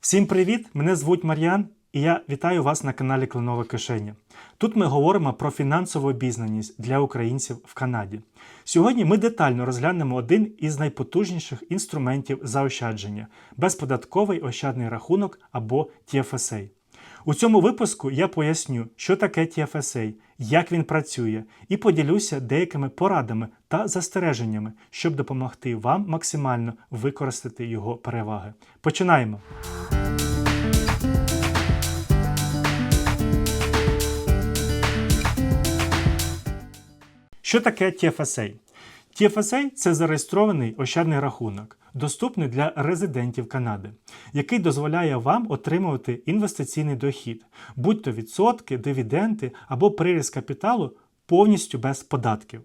Всім привіт! Мене звуть Мар'ян, і я вітаю вас на каналі Кленова Кишеня. Тут ми говоримо про фінансову обізнаність для українців в Канаді. Сьогодні ми детально розглянемо один із найпотужніших інструментів заощадження безподатковий ощадний рахунок або TFSA. У цьому випуску я поясню, що таке TFSA, як він працює, і поділюся деякими порадами та застереженнями, щоб допомогти вам максимально використати його переваги. Починаємо! Що таке TFSA? TFSA – це зареєстрований ощадний рахунок, доступний для резидентів Канади, який дозволяє вам отримувати інвестиційний дохід, будь-то відсотки, дивіденди або приріз капіталу повністю без податків.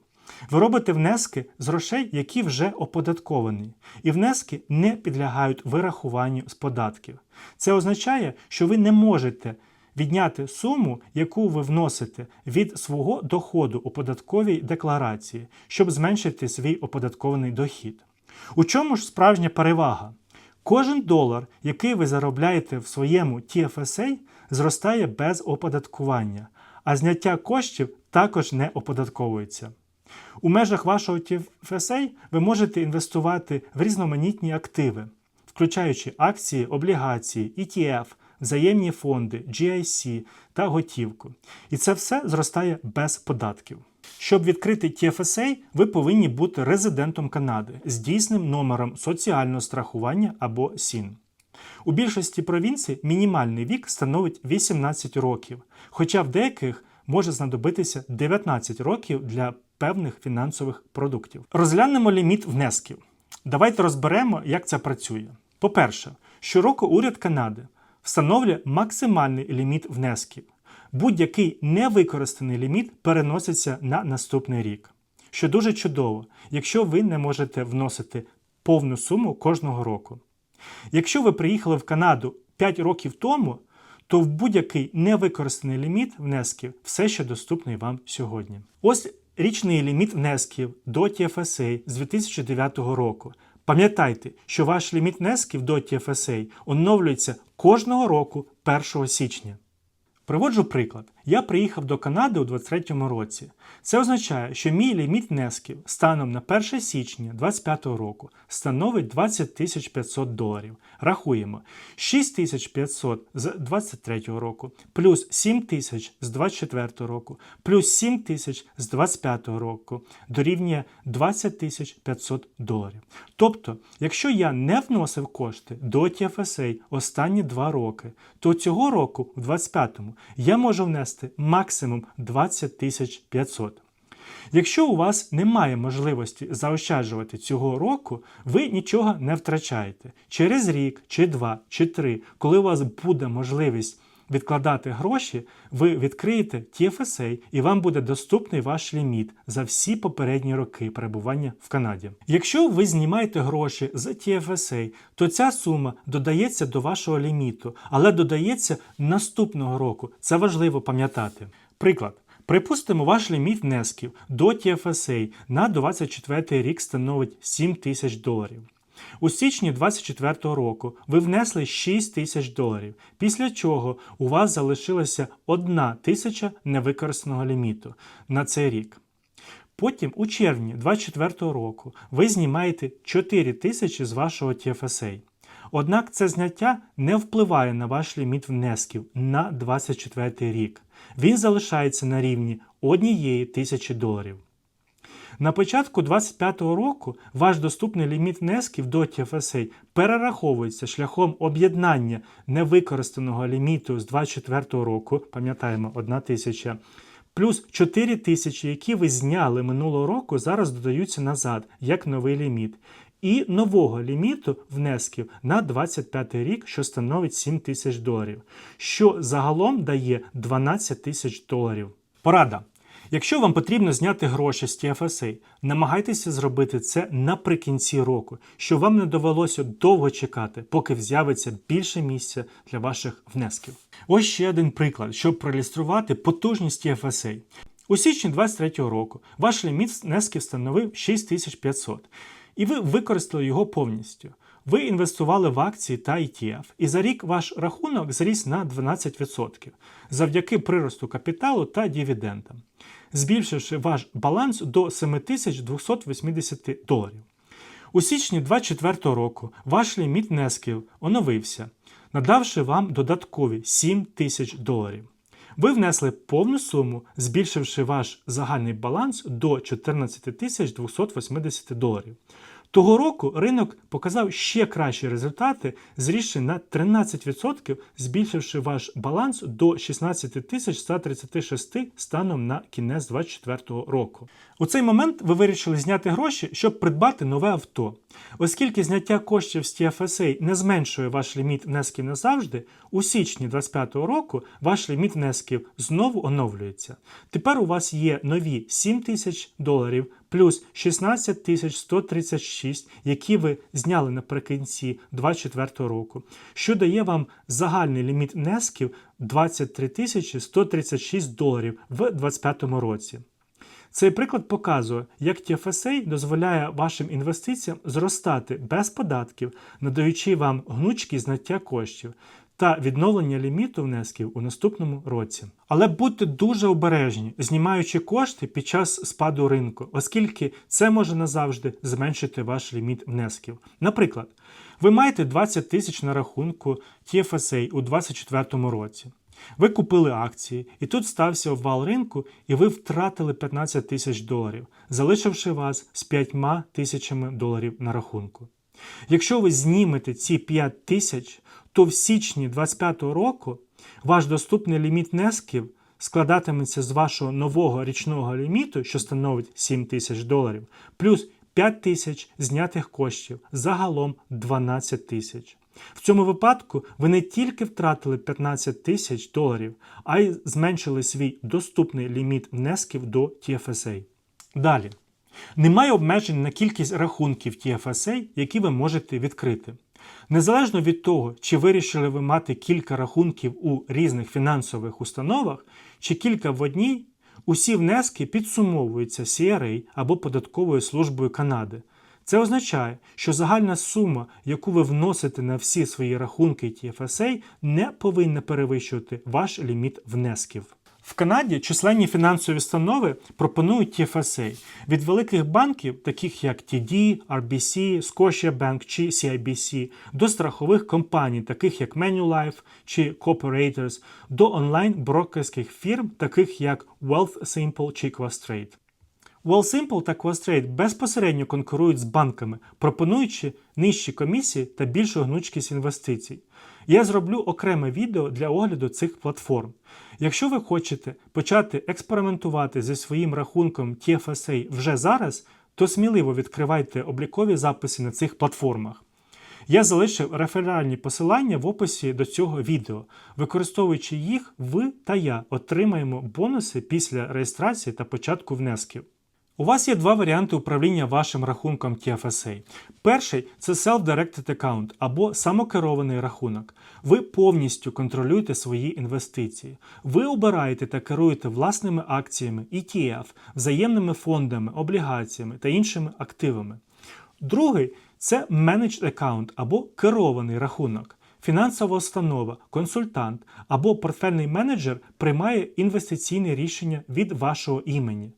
Ви робите внески з грошей, які вже оподатковані, і внески не підлягають вирахуванню з податків. Це означає, що ви не можете відняти суму, яку ви вносите від свого доходу у податковій декларації, щоб зменшити свій оподаткований дохід. У чому ж справжня перевага? Кожен долар, який ви заробляєте в своєму TFSA, зростає без оподаткування, а зняття коштів також не оподатковується. У межах вашого TFSA ви можете інвестувати в різноманітні активи, включаючи акції, облігації, ETF, взаємні фонди, GIC та готівку. І це все зростає без податків. Щоб відкрити TFSA, ви повинні бути резидентом Канади з дійсним номером соціального страхування або СІН. У більшості провінцій мінімальний вік становить 18 років, хоча в деяких може знадобитися 19 років для певних фінансових продуктів. Розглянемо ліміт внесків. Давайте розберемо, як це працює. По-перше, щороку уряд Канади встановлює максимальний ліміт внесків. Будь-який невикористаний ліміт переноситься на наступний рік. Що дуже чудово, якщо ви не можете вносити повну суму кожного року. Якщо ви приїхали в Канаду 5 років тому, то в будь-який невикористаний ліміт внесків все ще доступний вам сьогодні. Ось річний ліміт внесків до TFSA з 2009 року. Пам'ятайте, що ваш ліміт внесків до TFSA оновлюється кожного року 1 січня. Приводжу приклад. Я приїхав до Канади у 2023 році. Це означає, що мій ліміт внесків станом на 1 січня 2025 року становить 20 500 доларів. Рахуємо 6 500 з 2023 року, плюс 7 тисяч з 2024 року, плюс 7 тисяч з 2025 року дорівнює 20 500 доларів. Тобто, якщо я не вносив кошти до TFSA останні 2 роки, то цього року, в 2025-му, я можу внести максимум 20 500. Якщо у вас немає можливості заощаджувати цього року, ви нічого не втрачаєте. Через рік, чи два, чи три, коли у вас буде можливість відкладати гроші, ви відкриєте TFSA і вам буде доступний ваш ліміт за всі попередні роки перебування в Канаді. Якщо ви знімаєте гроші з TFSA, то ця сума додається до вашого ліміту, але додається наступного року. Це важливо пам'ятати. Приклад. Припустимо, ваш ліміт внесків до TFSA на 24 рік становить 7 тисяч доларів. У січні 2024 року ви внесли 6 тисяч доларів, після чого у вас залишилася 1 тисяча невикористаного ліміту на цей рік. Потім у червні 2024 року ви знімаєте 4 тисячі з вашого TFSA. Однак це зняття не впливає на ваш ліміт внесків на 2024 рік. Він залишається на рівні 1 тисячі доларів. На початку 2025 року ваш доступний ліміт внесків до TFSA перераховується шляхом об'єднання невикористаного ліміту з 2024 року, пам'ятаємо, 1 тисяча, плюс 4 тисячі, які ви зняли минулого року, зараз додаються назад як новий ліміт. І нового ліміту внесків на 25 рік, що становить 7 тисяч доларів, що загалом дає 12 тисяч доларів. Порада. Якщо вам потрібно зняти гроші з TFSA, намагайтеся зробити це наприкінці року, щоб вам не довелося довго чекати, поки з'явиться більше місця для ваших внесків. Ось ще один приклад, щоб проілюструвати потужність TFSA. У січні 2023 року ваш ліміт внесків становив 6500, і ви використали його повністю. Ви інвестували в акції та ETF, і за рік ваш рахунок зріс на 12% завдяки приросту капіталу та дивідендам, збільшивши ваш баланс до 7280 доларів. У січні 2024 року ваш ліміт внесків оновився, надавши вам додаткові 7 тисяч доларів. Ви внесли повну суму, збільшивши ваш загальний баланс до 14 280 доларів. Того року ринок показав ще кращі результати, зрісши на 13%, збільшивши ваш баланс до 16 136 станом на кінець 2024 року. У цей момент ви вирішили зняти гроші, щоб придбати нове авто. Оскільки зняття коштів з TFSA не зменшує ваш ліміт внесків назавжди, у січні 2025 року ваш ліміт внесків знову оновлюється. Тепер у вас є нові 7 тисяч доларів плюс 16 136, які ви зняли наприкінці 2024 року, що дає вам загальний ліміт внесків 23 136 доларів в 2025 році. Цей приклад показує, як TFSA дозволяє вашим інвестиціям зростати без податків, надаючи вам гнучкі знаття коштів та відновлення ліміту внесків у наступному році. Але будьте дуже обережні, знімаючи кошти під час спаду ринку, оскільки це може назавжди зменшити ваш ліміт внесків. Наприклад, ви маєте 20 тисяч на рахунку TFSA у 2024 році. Ви купили акції, і тут стався обвал ринку, і ви втратили 15 тисяч доларів, залишивши вас з 5 тисячами доларів на рахунку. Якщо ви знімете ці 5 тисяч, то в січні 2025 року ваш доступний ліміт внесків складатиметься з вашого нового річного ліміту, що становить 7 тисяч доларів, плюс 5 тисяч знятих коштів, загалом 12 тисяч. В цьому випадку ви не тільки втратили 15 тисяч доларів, а й зменшили свій доступний ліміт внесків до TFSA. Далі. Немає обмежень на кількість рахунків TFSA, які ви можете відкрити. Незалежно від того, чи вирішили ви мати кілька рахунків у різних фінансових установах, чи кілька в одній, усі внески підсумовуються CRA або податковою службою Канади. Це означає, що загальна сума, яку ви вносите на всі свої рахунки TFSA, не повинна перевищувати ваш ліміт внесків. В Канаді численні фінансові установи пропонують TFSA від великих банків, таких як TD, RBC, Scotiabank чи CIBC, до страхових компаній, таких як Manulife чи Cooperators, до онлайн-брокерських фірм, таких як Wealthsimple чи Questrade. WellSimple та Questrade безпосередньо конкурують з банками, пропонуючи нижчі комісії та більшу гнучкість інвестицій. Я зроблю окреме відео для огляду цих платформ. Якщо ви хочете почати експериментувати зі своїм рахунком TFSA вже зараз, то сміливо відкривайте облікові записи на цих платформах. Я залишив реферальні посилання в описі до цього відео. Використовуючи їх, ви та я отримаємо бонуси після реєстрації та початку внесків. У вас є два варіанти управління вашим рахунком TFSA. Перший це Self-Directed Account або самокерований рахунок. Ви повністю контролюєте свої інвестиції. Ви обираєте та керуєте власними акціями, ETF, взаємними фондами, облігаціями та іншими активами. Другий це Managed Account або керований рахунок. Фінансова установа, консультант або портфельний менеджер приймає інвестиційне рішення від вашого імені.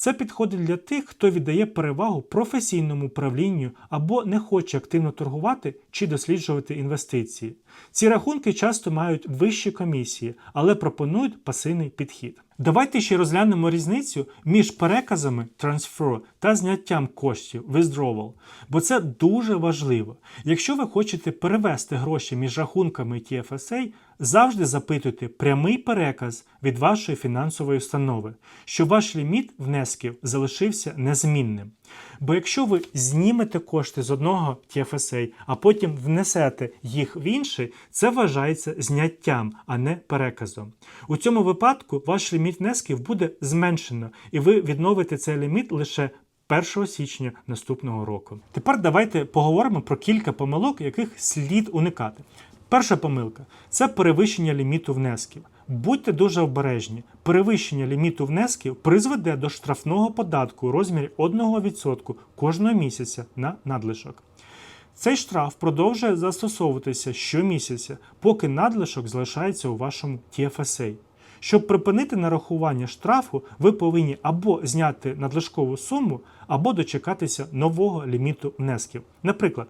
Це підходить для тих, хто віддає перевагу професійному управлінню або не хоче активно торгувати чи досліджувати інвестиції. Ці рахунки часто мають вищі комісії, але пропонують пасивний підхід. Давайте ще розглянемо різницю між переказами transfer та зняттям коштів withdrawal, бо це дуже важливо. Якщо ви хочете перевести гроші між рахунками TFSA, завжди запитуйте прямий переказ від вашої фінансової установи, щоб ваш ліміт внесків залишився незмінним. Бо якщо ви знімете кошти з одного TFSA, а потім внесете їх в інший, це вважається зняттям, а не переказом. У цьому випадку ваш ліміт внесків буде зменшено, і ви відновите цей ліміт лише 1 січня наступного року. Тепер давайте поговоримо про кілька помилок, яких слід уникати. Перша помилка це перевищення ліміту внесків. Будьте дуже обережні. Перевищення ліміту внесків призведе до штрафного податку у розмірі 1% кожного місяця на надлишок. Цей штраф продовжує застосовуватися щомісяця, поки надлишок залишається у вашому TFSA. Щоб припинити нарахування штрафу, ви повинні або зняти надлишкову суму, або дочекатися нового ліміту внесків. Наприклад,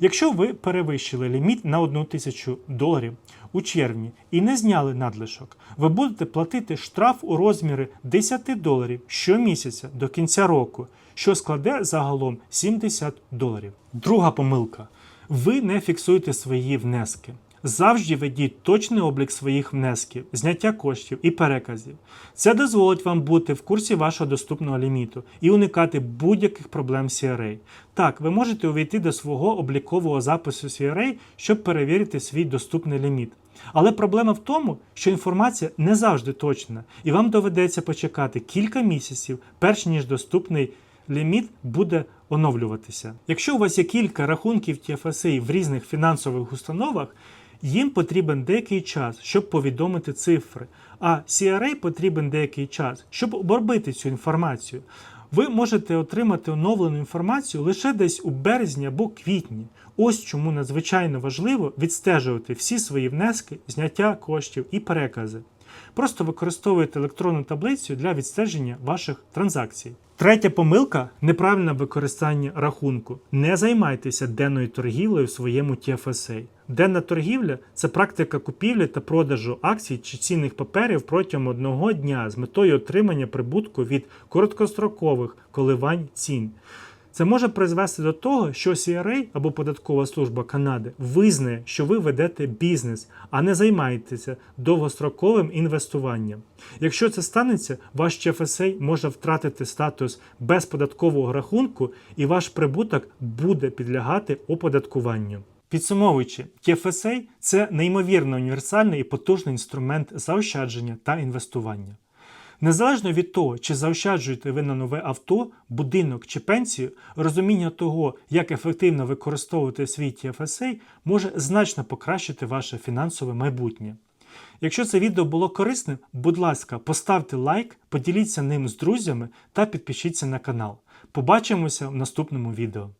якщо ви перевищили ліміт на 1 тисячу доларів у червні і не зняли надлишок, ви будете платити штраф у розмірі 10 доларів щомісяця до кінця року, що складе загалом 70 доларів. Друга помилка: ви не фіксуєте свої внески. Завжди ведіть точний облік своїх внесків, зняття коштів і переказів. Це дозволить вам бути в курсі вашого доступного ліміту і уникати будь-яких проблем CRA. Так, ви можете увійти до свого облікового запису CRA, щоб перевірити свій доступний ліміт. Але проблема в тому, що інформація не завжди точна, і вам доведеться почекати кілька місяців, перш ніж доступний ліміт буде оновлюватися. Якщо у вас є кілька рахунків TFSA в різних фінансових установах, їм потрібен деякий час, щоб повідомити цифри, а CRA потрібен деякий час, щоб обробити цю інформацію. Ви можете отримати оновлену інформацію лише десь у березні або квітні. Ось чому надзвичайно важливо відстежувати всі свої внески, зняття коштів і перекази. Просто використовуйте електронну таблицю для відстеження ваших транзакцій. Третя помилка неправильне використання рахунку. Не займайтеся денною торгівлею в своєму TFSA. Денна торгівля це практика купівлі та продажу акцій чи цінних паперів протягом одного дня з метою отримання прибутку від короткострокових коливань цін. Це може призвести до того, що CRA або Податкова служба Канади визнає, що ви ведете бізнес, а не займаєтеся довгостроковим інвестуванням. Якщо це станеться, ваш TFSA може втратити статус безподаткового рахунку і ваш прибуток буде підлягати оподаткуванню. Підсумовуючи, TFSA – це неймовірно універсальний і потужний інструмент заощадження та інвестування. Незалежно від того, чи заощаджуєте ви на нове авто, будинок чи пенсію, розуміння того, як ефективно використовувати свій TFSA, може значно покращити ваше фінансове майбутнє. Якщо це відео було корисним, будь ласка, поставте лайк, поділіться ним з друзями та підпишіться на канал. Побачимося в наступному відео.